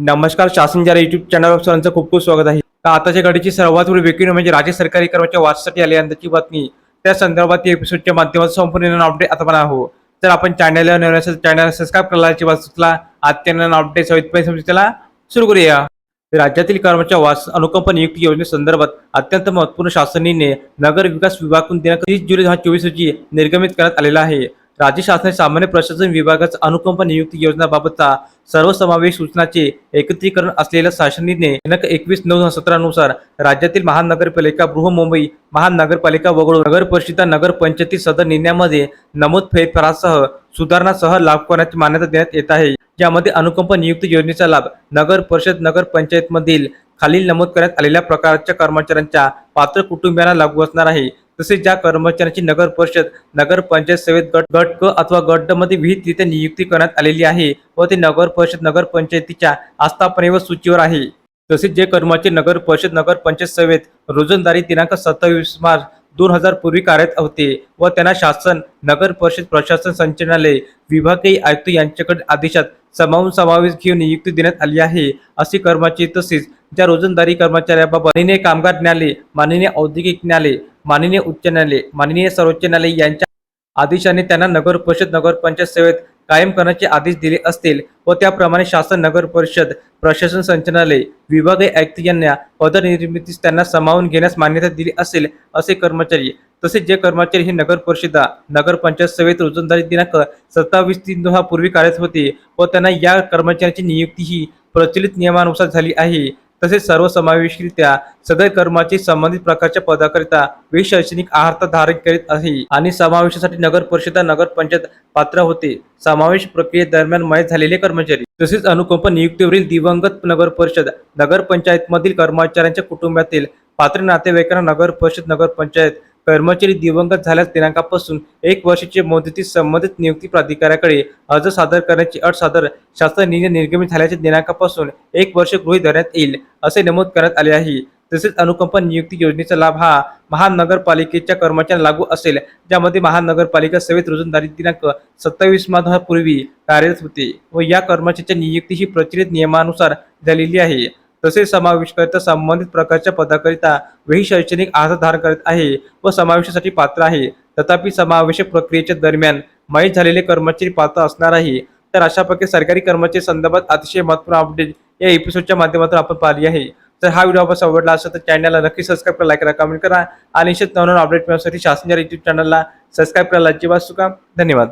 नमस्कार शासन जरा युट्यूब चॅनलवर सर्वांचं खूप खूप स्वागत आहे. आताच्या घडीची सर्वात मोठी विक्री म्हणजे राज्य सरकारी कर्मचारी वाचसाठी यंदाची बातमी. त्या संदर्भात एपिसोडच्या माध्यमातून संपूर्ण अपडेट आता पण आहो तर आपण चॅनलला नवीन असेल चॅनल सबस्क्राईब करायची बात सुचला आत्यानं अपडेट सवितपणे समजून सुरू करूया. राज्यातील कर्मचारी वास अनुकंप नियुक्ती योजनेसंदर्भात अत्यंत महत्त्वपूर्ण शासनीने नगर विकास विभागून दिनांक तीस जुलै दोन हजार चोवीस रोजी निर्गमित करण्यात आलेला आहे. राज्य शासनाच्या सामान्य प्रशासन विभागाचा अनुकंप नियुक्ती योजनाबाबतचा सर्वसमावेश सूचनाचे एकत्रीकरण असलेल्या शासन निर्णय दिनांक एकवीस नऊ हजार सतरा नुसार राज्यातील महानगरपालिका बृहमुंबई महानगरपालिका वगळून नगर परिषदा नगर पंचायती सदर निर्णयामध्ये नमूद फेरफारासह सुधारणासह लाभ करण्याची मान्यता देण्यात येत आहे. यामध्ये अनुकंप नियुक्ती योजनेचा लाभ नगर परिषद नगर पंचायतमधील खालील नमूद करण्यात आलेल्या प्रकारच्या कर्मचाऱ्यांच्या पात्र कुटुंबियांना लागू असणार आहे. तसेच ज्या कर्मचाऱ्यांची नगर परिषद नगर पंचायत सेवेत गट गट क अथवा गट विहित मध्ये विहितरित्या नियुक्ती करण्यात आलेली आहे व ते नगर परिषद नगर पंचायतीच्या आस्थापनेवर सूचीवर आहे. तसेच जे कर्मचारी नगर परिषद नगर पंचायत सेवेत रोजंदारी दिनांक सत्तावीस मार्च दोन हजार पूर्वी कार्यरत होते व त्यांना शासन नगर परिषद प्रशासन संचालनालय विभागीय आयुक्त यांच्याकडे आदेशात समावून समावेश घेऊन नियुक्ती देण्यात आली आहे. असे कर्मचारी तसेच ज्या रोजंदारी कर्मचाऱ्याबाबत माननीय कामगार न्यायालय माननीय औद्योगिक न्यायालय माननीय उच्च न्यायालय माननीय सर्वोच्च न्यायालय यांच्या आदेशाने त्यांना नगर परिषद नगर पंचायत सेवेत कायम करण्याचे आदेश दिले असतील व त्याप्रमाणे शासन नगर परिषद प्रशासन संचालनालय विभागीय आयुक्त यांना पदनिर्मितीस त्यांना सामावून घेण्यास मान्यता दिली असेल असे कर्मचारी तसेच जे कर्मचारी हे नगर परिषदा नगर पंचायत सेवेत रोजंदारी दिनांक सत्तावीस तीन दोन पूर्वी कार्यरत होते व त्यांना या कर्मचाऱ्यांची नियुक्ती ही प्रचलित नियमानुसार झाली आहे. तसेच सर्वसमावेशरित्या सदर कर्माची संबंधित प्रकारच्या पदाकरिता विशैक्षणिक आहार धारण करीत आहे आणि समावेशासाठी नगर परिषद नगर पंचायत पात्र होते. समावेश प्रक्रियेदरम्यान मयत झालेले कर्मचारी. तसेच अनुकंप नियुक्तीवरील दिवंगत नगर परिषद नगर पंचायत मधील कर्मचाऱ्यांच्या कुटुंबातील पात्र नातेवाईकांना नगर परिषद नगर पंचायत कर्मचारी दिवंगत झाल्यास दिनांकापासून एक वर्षाची मुदतीत संबंधित नियुक्ती प्राधिकाऱ्याकडे अर्ज सादर करण्याची अट सादर शासन निर्णय निर्गमित झाल्याच्या दिनांकापासून एक वर्ष गृहीत धरण्यात येईल असे नमूद करण्यात आले आहे. तसेच अनुकंप नियुक्ती योजनेचा लाभ हा महानगरपालिकेच्या कर्मचाऱ्यांना लागू असेल ज्यामध्ये महानगरपालिका सेवेत रोजंदारी दिनांक सत्तावीस मार्च पूर्वी कार्यरत होते व या कर्मचाऱ्याच्या नियुक्ती ही प्रचलित नियमानुसार झालेली आहे. तसेच समावेशकर्ता संबंधित प्रकारच्या पदाकरिता वेही शैक्षणिक अर्ज धारण करत आहे व समावेशासाठी पात्र आहे. तथापि समावेशक प्रक्रियेच्या दरम्यान माहीत झालेले कर्मचारी पात्र असणार आहे तर अशा प्रकारे सरकारी कर्मचारी संदर्भात अतिशय महत्त्वपूर्ण अपडेट या एपिसोडच्या माध्यमातून आपण पाहिली आहे. तर हा व्हिडिओ आपण आवडला असेल तर चॅनलला नक्की सबस्क्राईब करा लाईक करा कमेंट करा आणि निश्चित नवनवीन अपडेट मिळवण्यासाठी शासनाच्या युट्यूब चॅनलला सबस्क्राईब करायला अजिबात चुका धन्यवाद.